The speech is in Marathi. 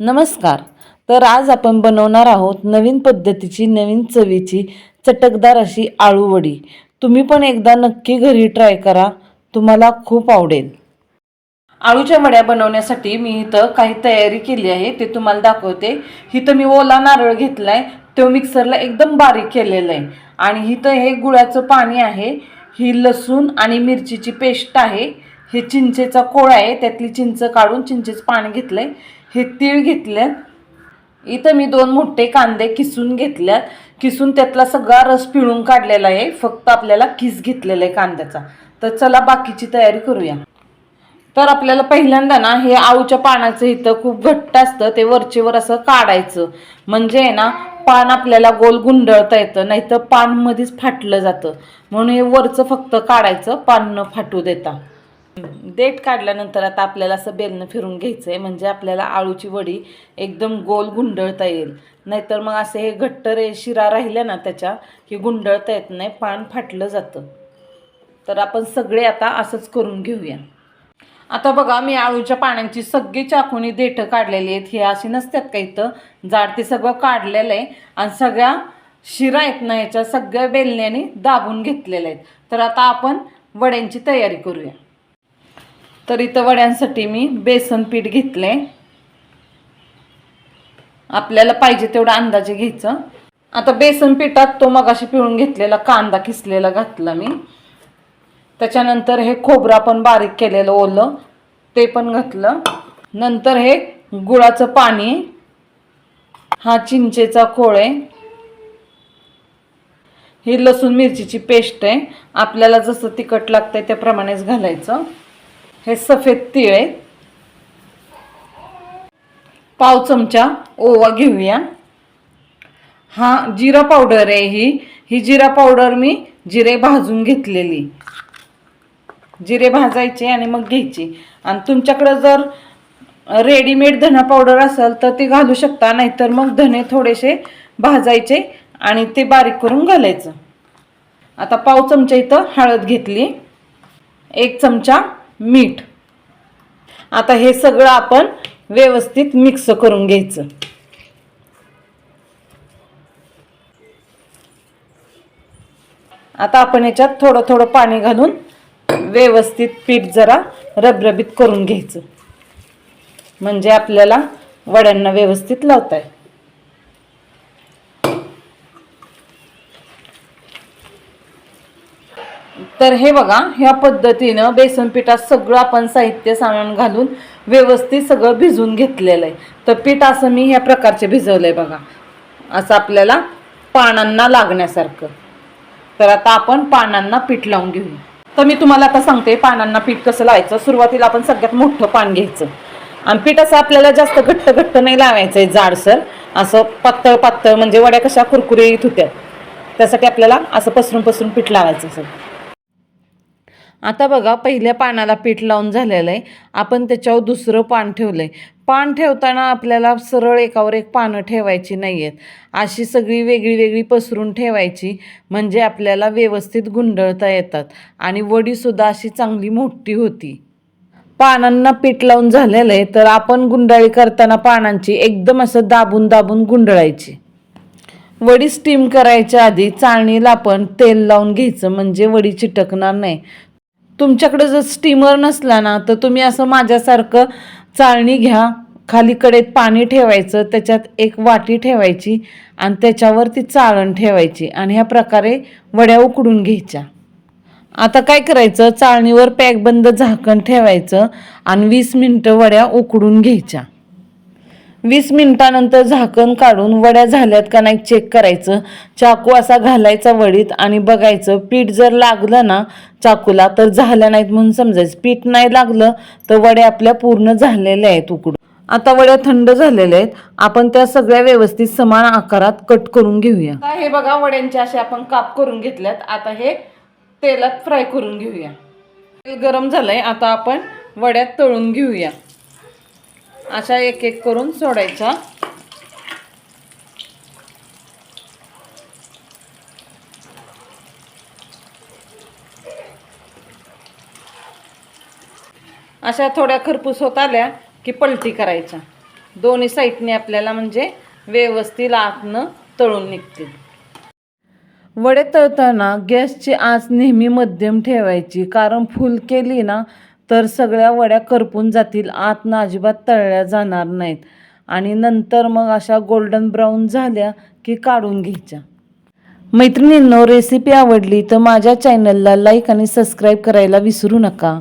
नमस्कार. तर आज आपण बनवणार आहोत नवीन पद्धतीची नवीन चवीची चटकदार अशी आळूवडी तुम्ही पण एकदा नक्की घरी ट्राय करा. तुम्हाला खूप आवडेल. आळूच्या वड्या बनवण्यासाठी मी इथं काही तयारी केली आहे. ते तुम्हाला दाखवते. इथं मी ओला नारळ घेतला आहे तो मिक्सरला एकदम बारीक केलेला आहे. आणि इथं हे गुळाचं पाणी आहे. ही लसूण आणि मिरचीची पेस्ट आहे. हे चिंचेचा कोळ आहे. त्यातली चिंच काढून चिंचेचं पाणी आहे हे तीळ घेतलेत इथं मी दोन मोठे कांदे किसून घेतल्यात. किसून त्यातला सगळा रस पिळून काढलेला आहे. फक्त आपल्याला किस घेतलेला आहे कांद्याचा. तर चला बाकीची तयारी करूया. तर आपल्याला पहिल्यांदा ना हे आळूच्या पानाचं इथं खूप घट्ट असतं. ते वरचेवर असं काढायचं. म्हणजे आहे ना पान आपल्याला गोल गुंडळता येतं. नाहीतर पानमध्येच फाटलं जातं. म्हणून हे वरचं फक्त काढायचं. पान न फाटू देता. देठ काढल्यानंतर आता आपल्याला असं बेलनं फिरून घ्यायचं आहे म्हणजे आपल्याला आळूची वडी एकदम गोल गुंडळता येईल. नाहीतर मग असे हे घट्ट रे शिरा राहिल्या ना त्याच्या की गुंडळता येत नाही पान फाटलं जातं. तर आपण सगळे आता असंच करून घेऊया. आता बघा मी आळूच्या पाण्याची सगळी चाकूनी देठं काढलेली आहेत. हे अशी नसतात का इथं? जाड ते सगळं काढलेलं आहे. आणि सगळ्या शिरा आहेत ना याच्या सगळ्या बेलण्याने दाबून घेतलेल्या आहेत. तर आता आपण वड्यांची तयारी करूया. तर इथं वड्यांसाठी मी बेसन पीठ घेतले. आपल्याला पाहिजे तेवढं अंदाजे घ्यायचं. आता बेसन पिठात तो मगाशी पिळून घेतलेला कांदा किसलेला घातला मी. त्याच्यानंतर हे खोबरं आपण बारीक केलेलं ओलं ते पण घातलं. नंतर हे गुळाचं पाणी हा चिंचेचा खोळ आहे. ही लसूण मिरचीची पेस्ट आहे. आपल्याला जसं तिखट लागतंय त्याप्रमाणेच घालायचं. हे सफेद तीळ आहे पाव चमचा ओवा घेऊया. हा जिरा पावडर आहे ही. ही जिरा पावडर मी जिरे भाजून घेतलेली. जिरे भाजायचे आणि मग घ्यायची. आणि तुमच्याकडं जर रेडीमेड धना पावडर असेल तर ते घालू शकता नाहीतर मग धने थोडेसे भाजायचे आणि ते बारीक करून घालायचं. आता पाव चमचा इथं हळद घेतली. एक चमचा मीठ. आता हे सगळं आपण व्यवस्थित मिक्स करून घ्यायचं. आता आपण याच्यात थोडं थोडं पाणी घालून व्यवस्थित पीठ जरा रबरबीत करून घ्यायचं. म्हणजे आपल्याला वड्यांना व्यवस्थित लावता येईल. तर हे बघा ह्या पद्धतीनं बेसन पिठात सगळं आपण साहित्य सामान घालून व्यवस्थित सगळं भिजवून घेतलेलं आहे. तर पीठ असं मी ह्या प्रकारचे भिजवलं आहे बघा. असं आपल्याला पानांना लागण्यासारखं. तर आता आपण पानांना पीठ लावून घेऊया. तर मी तुम्हाला आता सांगते पानांना पीठ कसं लावायचं. सुरुवातीला आपण सगळ्यात मोठं पान घ्यायचं. आणि पीठ असं आपल्याला जास्त घट्ट घट्ट नाही लावायचं आहे जाडसर. असं पातळ पातळ म्हणजे वड्या कशा कुरकुरीत होत्या. त्यासाठी आपल्याला असं पसरून पसरून पीठ लावायचं असं आता बघा पहिल्या पानाला पीठ लावून झालेलं आहे. आपण त्याच्यावर दुसरं पान ठेवलं आहे पान ठेवताना आपल्याला सरळ एकावर एक पानं ठेवायची नाही आहेत अशी सगळी वेगळी वेगळी पसरून ठेवायची म्हणजे आपल्याला व्यवस्थित गुंडळता येतात. आणि वडीसुद्धा अशी चांगली मोठी होती. पानांना पीठ लावून झालेलं आहे तर आपण गुंडाळी करताना पानांची एकदम असं दाबून दाबून गुंडळायची. वडी स्टीम करायच्या आधी चाळणीला आपण तेल लावून घ्यायचं म्हणजे वडी चिटकणार नाही. तुमच्याकडे जर स्टीमर नसला ना तर तुम्ही असं माझ्यासारखं चाळणी घ्या. खाली कडेत पाणी ठेवायचं त्याच्यात एक वाटी ठेवायची आणि त्याच्यावर ती चाळण ठेवायची आणि ह्या प्रकारे वड्या उकडून घ्यायच्या. आता काय करायचं? चाळणीवर पॅकबंद झाकण ठेवायचं आणि वीस मिनटं वड्या उकडून घ्यायच्या. वीस मिनिटानंतर झाकण काढून वड्या झाल्यात का नाही चेक करायचं. चाकू असा घालायचा वडीत आणि बघायचं पीठ जर लागलं ना चाकूला तर झाल्या नाहीत म्हणून समजायचं. पीठ नाही लागलं तर वड्या आपल्या पूर्ण झालेल्या आहेत उकडून. आता वड्या थंड झालेल्या आहेत. आपण त्या सगळ्या व्यवस्थित समान आकारात कट करून घेऊया. हे बघा वड्यांचे असे आपण काप करून घेतल्यात. आता हे तेलात फ्राय करून घेऊया. तेल गरम झालंय. आता आपण वड्यात तळून घेऊया. अशा एक एक करून सोडायच्या अशा थोड्या खरपूस होत आल्या की पलटी करायच्या दोन्ही साईडने आपल्याला म्हणजे व्यवस्थित आतनं तळून निघतील. वडे तळताना गॅसची आच नेहमी मध्यम ठेवायची. कारण फुल केली ना तर सगळ्या वड्या करपून जातील आतनं अजिबात तळल्या जाणार नाहीत. आणि नंतर मग अशा गोल्डन ब्राऊन झाल्या की काढून घ्यायच्या. मैत्रिणींनो रेसिपी आवडली तर माझ्या चॅनलला लाईक आणि सबस्क्राईब करायला विसरू नका.